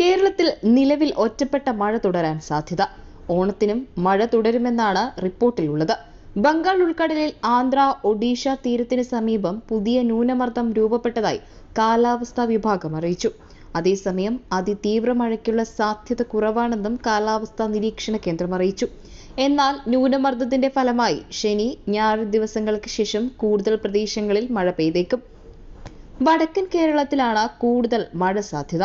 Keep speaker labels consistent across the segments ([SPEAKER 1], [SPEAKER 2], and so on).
[SPEAKER 1] കേരളത്തിൽ നിലവിൽ ഒറ്റപ്പെട്ട മഴ തുടരാൻ സാധ്യത. ഓണത്തിനും മഴ തുടരുമെന്നാണ് റിപ്പോർട്ടിലുള്ളത്. ബംഗാൾ ഉൾക്കടലിൽ ആന്ധ്ര ഒഡീഷ തീരത്തിന് സമീപം പുതിയ ന്യൂനമർദ്ദം രൂപപ്പെട്ടതായി കാലാവസ്ഥാ വിഭാഗം അറിയിച്ചു. അതേസമയം അതിതീവ്ര മഴയ്ക്കുള്ള സാധ്യത കുറവാണെന്നും കാലാവസ്ഥാ നിരീക്ഷണ കേന്ദ്രം അറിയിച്ചു. എന്നാൽ ന്യൂനമർദ്ദത്തിന്റെ ഫലമായി ശനി ഞായർ ദിവസങ്ങൾക്ക് ശേഷം കൂടുതൽ പ്രദേശങ്ങളിൽ മഴ പെയ്തേക്കും. വടക്കൻ കേരളത്തിലാണ് കൂടുതൽ മഴ സാധ്യത.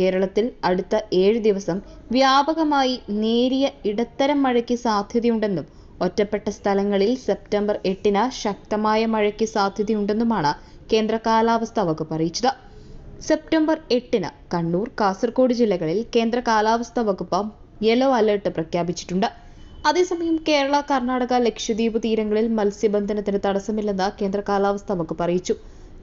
[SPEAKER 1] കേരളത്തിൽ അടുത്ത ഏഴ് ദിവസം വ്യാപകമായി നേരിയ ഇടത്തരം മഴയ്ക്ക് സാധ്യതയുണ്ടെന്നും ഒറ്റപ്പെട്ട സ്ഥലങ്ങളിൽ സെപ്റ്റംബർ എട്ടിന് ശക്തമായ മഴയ്ക്ക് സാധ്യതയുണ്ടെന്നുമാണ് കേന്ദ്ര കാലാവസ്ഥാ വകുപ്പ് അറിയിച്ചത്. സെപ്റ്റംബർ എട്ടിന് കണ്ണൂർ കാസർഗോഡ് ജില്ലകളിൽ കേന്ദ്ര കാലാവസ്ഥാ വകുപ്പ് യെല്ലോ അലർട്ട് പ്രഖ്യാപിച്ചിട്ടുണ്ട്. അതേസമയം കേരള കർണാടക ലക്ഷദ്വീപ് തീരങ്ങളിൽ മത്സ്യബന്ധനത്തിന് തടസ്സമില്ലെന്ന് കേന്ദ്ര കാലാവസ്ഥാ വകുപ്പ് അറിയിച്ചു.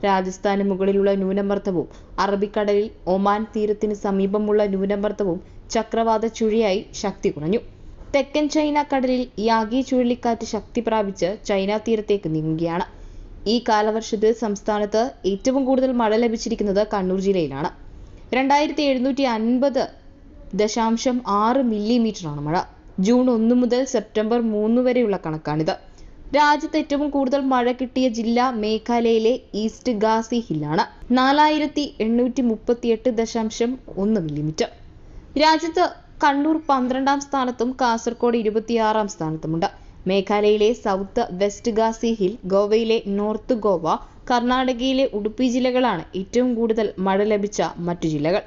[SPEAKER 1] രാജസ്ഥാന് മുകളിലുള്ള ന്യൂനമർദ്ദവും അറബിക്കടലിൽ ഒമാൻ തീരത്തിന് സമീപമുള്ള ന്യൂനമർദ്ദവും ചക്രവാത ചുഴിയായി ശക്തി കുറഞ്ഞു. തെക്കൻ ചൈന കടലിൽ യാഗി ചുഴലിക്കാറ്റ് ശക്തി പ്രാപിച്ച് ചൈന തീരത്തേക്ക് നീങ്ങുകയാണ്. ഈ കാലവർഷത്തിൽ സംസ്ഥാനത്ത് ഏറ്റവും കൂടുതൽ മഴ ലഭിച്ചിരിക്കുന്നത് കണ്ണൂർ ജില്ലയിലാണ്. രണ്ടായിരത്തി എഴുന്നൂറ്റി അൻപത് ദശാംശം ആറ് മില്ലിമീറ്ററാണ് മഴ. ജൂൺ ഒന്ന് മുതൽ സെപ്റ്റംബർ മൂന്ന് വരെയുള്ള കണക്കാണിത്. രാജ്യത്ത് ഏറ്റവും കൂടുതൽ മഴ കിട്ടിയ ജില്ല മേഘാലയയിലെ ഈസ്റ്റ് ഗാസി ഹില്ലാണ്. നാലായിരത്തി എണ്ണൂറ്റി മുപ്പത്തിയെട്ട് ദശാംശം ഒന്ന് മില്ലിമീറ്റർ. രാജ്യത്ത് കണ്ണൂർ പന്ത്രണ്ടാം സ്ഥാനത്തും കാസർഗോഡ് ഇരുപത്തിയാറാം സ്ഥാനത്തുമുണ്ട്. മേഘാലയയിലെ സൗത്ത് വെസ്റ്റ് ഗാസി ഹിൽ ഗോവയിലെ നോർത്ത് ഗോവ കർണാടകയിലെ ഉടുപ്പി ജില്ലകളാണ് ഏറ്റവും കൂടുതൽ മഴ ലഭിച്ച മറ്റു ജില്ലകൾ.